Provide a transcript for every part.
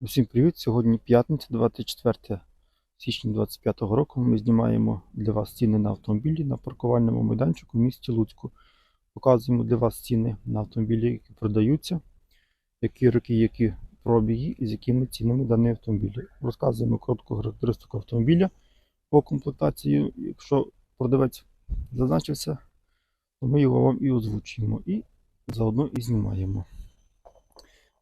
Усім привіт! Сьогодні п'ятниця, 24 січня 2025 року. Ми знімаємо для вас ціни на автомобілі на паркувальному майданчику в місті Луцьку. Показуємо для вас ціни на автомобілі, які продаються, які роки, які пробіги і з якими цінами дані автомобілі. Розказуємо коротку характеристику автомобіля по комплектації. Якщо продавець зазначився, то ми його вам і озвучуємо, і заодно і знімаємо.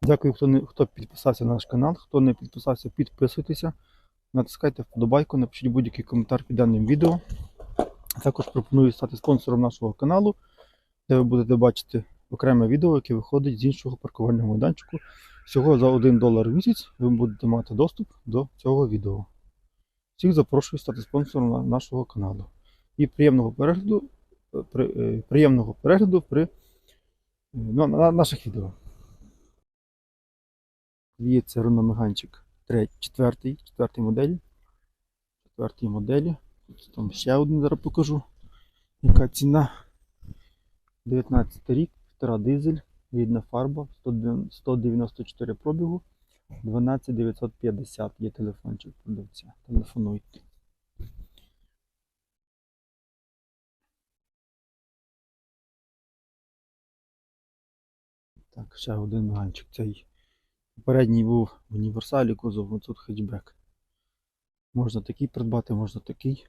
Дякую, хто не хто підписався на наш канал. Хто не підписався, підписуйтеся. Натискайте вподобайку, напишіть будь-який коментар під даним відео. Також пропоную стати спонсором нашого каналу, де ви будете бачити окреме відео, яке виходить з іншого паркувального майданчику. Всього за 1 долар в місяць ви будете мати доступ до цього відео. Всіх запрошую стати спонсором нашого каналу. І приємного перегляду, е, при, е, приємного перегляду при е, на, на наших відео. Є це Renault Меганчик 3, 4, 4 моделі. 4 моделі. Тут там ще один зараз покажу. Яка ціна? 19 рік, 1,5 дизель, рідна фарба, 194 пробігу, 12950 є телефончик продавця. Телефонуйте. Так, ще один меганчик. Цей Попередній був в універсалі кузов, а тут хетчбек. Можна такий придбати, можна такий.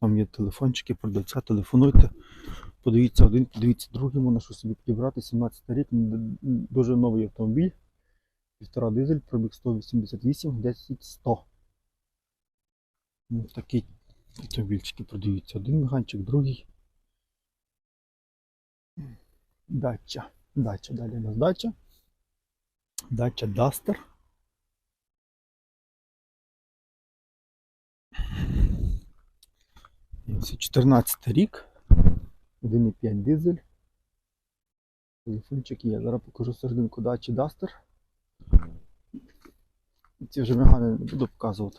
Там є телефончики, продавця, телефонуйте. Подивіться один, подивіться другий, можна що собі підібрати. 17 рік, дуже новий автомобіль. Півтора дизель, пробіг 188, 10 100. Ну, такі автомобільчики продаються. Один меганчик, другий. Дача. Дача, далі у нас дача. Дача Duster. І ось 14 рік. 1,5 дизель. Телефончик є. Зараз покажу серединку дачі Duster. Ці вже мегани не буду показувати.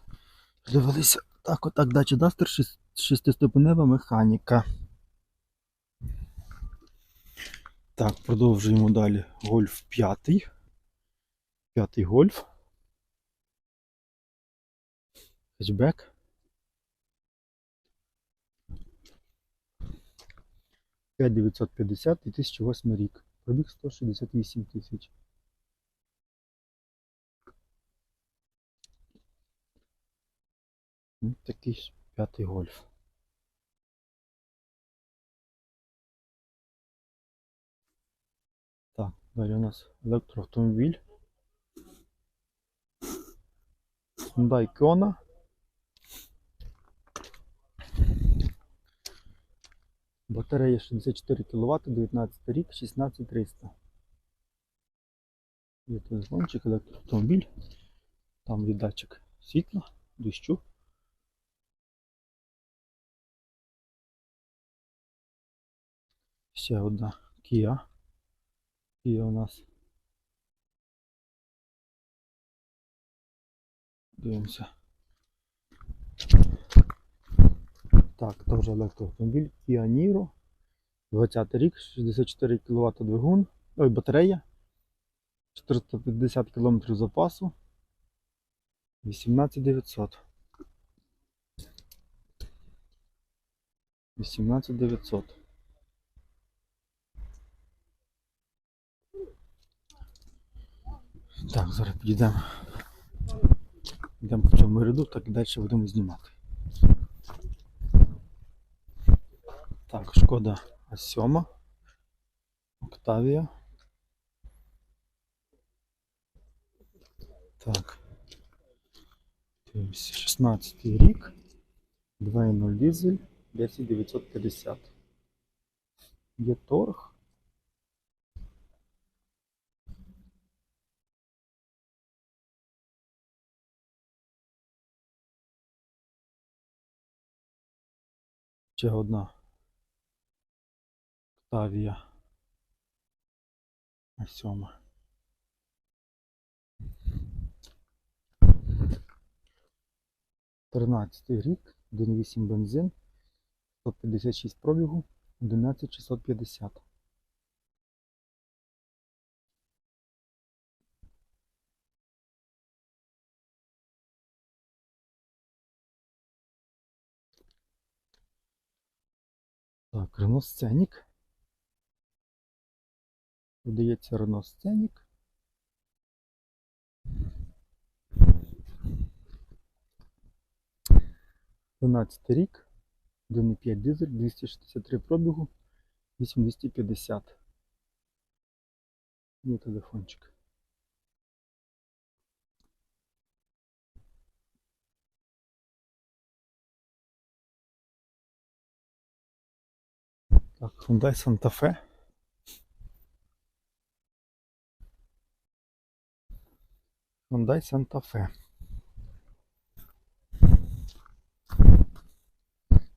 Дивилися. Так, отак дача Duster, 6-ступенева механіка. Так, продовжуємо далі. Гольф 5. П'ятий гольф. Хетчбек. П'ять 950 2008 рік. Пробіг 168 тисяч. Ось Такий п'ятий гольф. Так, далі у нас електроавтомобіль. Hyundai Kona. Батарея 64 кВт, 19 рік, 16300. Є телефончик, електроавтомобіль. Там є датчик світла, дощу. Ще одна Kia. Kia у нас. Дивимося. Так, теж електроавтомобіль Kia Niro. 20 рік, 64 кВт двигун. Ой, батарея. 450 км запасу. 18900. 18900. Так, зараз підійдемо. Йдемо по цьому ряду, так і далі будемо знімати. Так, шкода А7. Октавія. Так. Дивимося, 16 рік. 2.0 дизель, 10950. Є торг. Ще одна Октавія. Сьома. Тринадцятий рік, 1.8 бензин, 156 пробігу, 11650. Scenic. Продається Renault Дванадцятий рік. 1,5 дизель, 263 пробігу, 8250. Є телефончик. Так, Hyundai Santa Fe. Hyundai Santa Fe.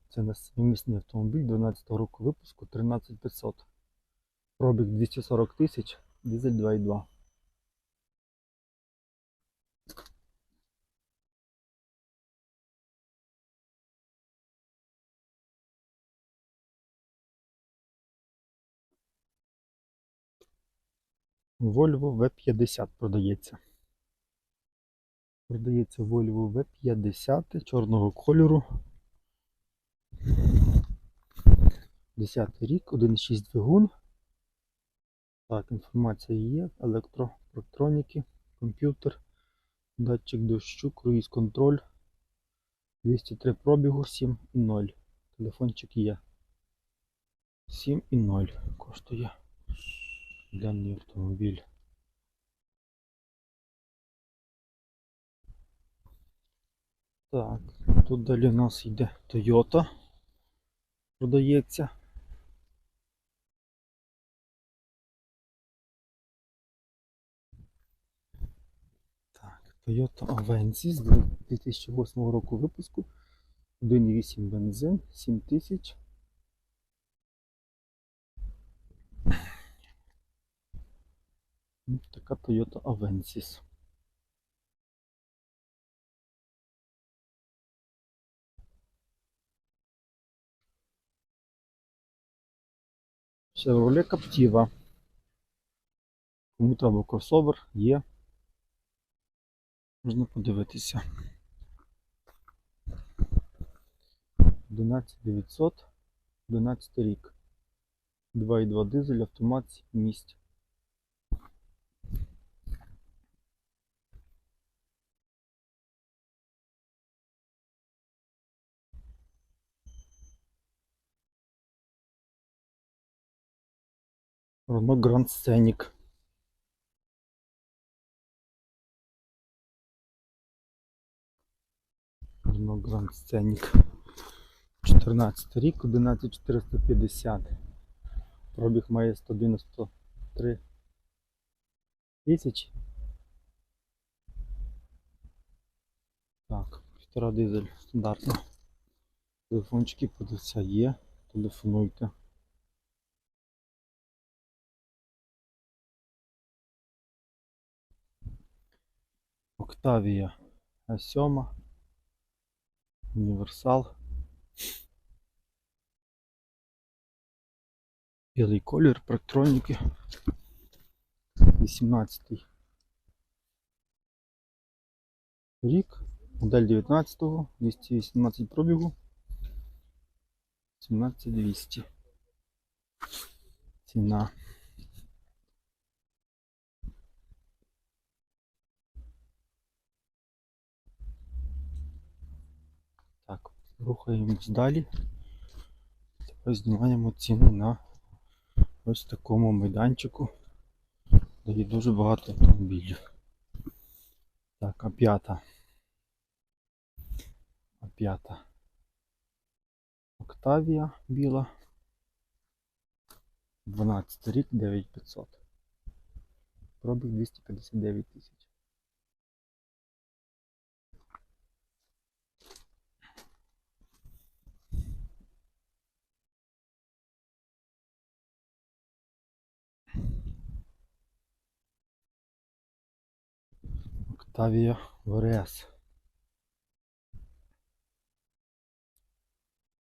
Це у нас місний автомобіль 12 року випуску 13500. Пробіг 240 тисяч, дизель 2.2. Volvo V50 продається. Продається Volvo V50 чорного кольору. 10 рік, 1.6 двигун. Так, інформація є. Електроелектроніки, комп'ютер, датчик дощу, круїз контроль. 203 пробігу, 7,0. Телефончик є. 7,0 коштує даний автомобіль. Так, тут далі у нас йде Toyota. Продається. Так, Toyota Avensis 2008 року випуску. 1.8 бензин, 7000. Така Toyota Avensis. Chevrolet Captiva. Кому треба кросовер, є. Можна подивитися. 11900, 11 рік. 2,2 дизель, автомат місць. Renault Grand Scenic. Renault Grand Scenic. 14 рік, 11450. Пробіг має 193 тисячі. Так, півтора дизель стандартно. Телефончики подивіться є. Телефонуйте. Октавія А7. Універсал. Білий колір, проектроніки. 18 рік. Модель 19-го, 218 пробігу. 17200. Ціна. Так, рухаємось далі. Тепер знімаємо ціни на ось такому майданчику, де є дуже багато автомобілів. Так, а п'ята. А п'ята. Октавія біла. 12 рік 9500. Пробіг 259 тисяч. Октавія ВРС.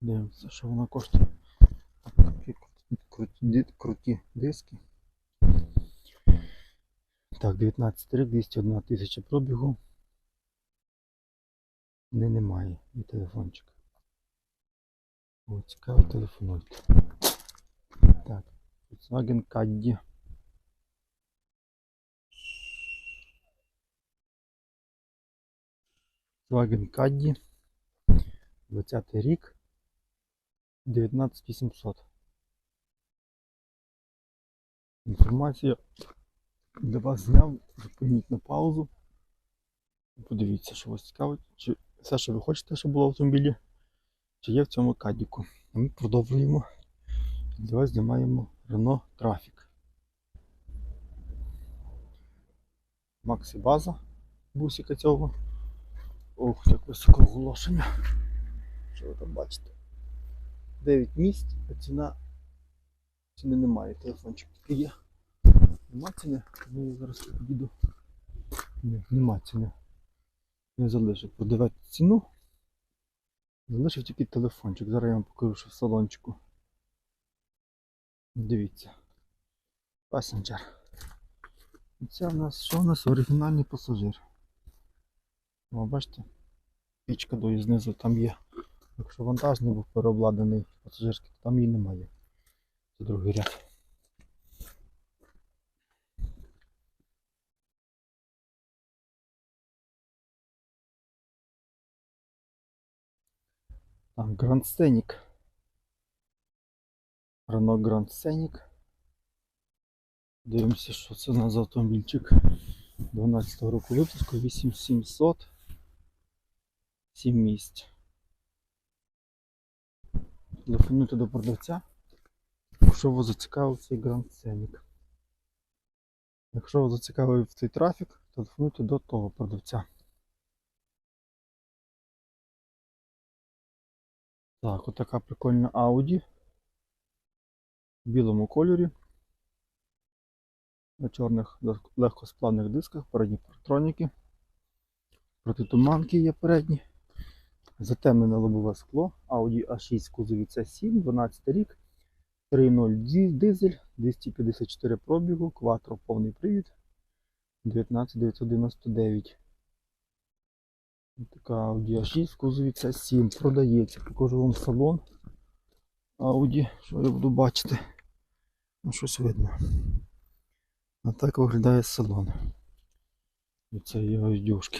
Дивимося, що вона коштує. Такі круті, диски. Так, 19 рік, 201 тисяча пробігу. Не немає. І телефончик. О, цікаво, телефонуйте. Volkswagen Caddy. Volkswagen Caddy. 20 рік. 19800. Інформація для вас зняв. Зупиніть на паузу. Подивіться, що вас цікавить. Чи все, що ви хочете, щоб було в автомобілі, чи є в цьому кадіку. Ми продовжуємо. Для вас знімаємо Renault Traffic. Максі база бусика цього. Ох, як високе оголошення. Що ви там бачите? 9 місць, а ціна. Ціни немає, телефончик тільки є. Нема ціни, ну я зараз підійду. Ні, нема ціни. Я залишив продавати ціну. Залишив тільки телефончик. Зараз я вам покажу, що в салончику. Дивіться. Пасенджер. Це в нас що у нас оригінальний пасажир. О, бачите? Пічка дої знизу там є. Якщо вантажний був переобладнаний пасажирський, то там її немає. Це другий ряд. Там Grand Scenic. Renault Grand Scenic. Дивимося, що це у нас за автомобільчик 12 року випуску 8700. 7 місць. Телефонуйте до продавця, якщо вас зацікавив цей Grand Scenic. Якщо вас зацікавив цей трафік, телефонуйте до того продавця. Так, отака прикольна Audi в білому кольорі. На чорних легкосплавних дисках, передні партроніки. Протитуманки є передні. Затемнене лобове скло. Audi A6 в кузові C7, 12 рік. 3.0 ді- дизель, 254 пробігу, кватро повний привід. 19999. Така Audi A6 в кузові C7 продається. Покажу вам салон Audi, що я буду бачити. Ну, щось видно. А так виглядає салон. І це його дюшки.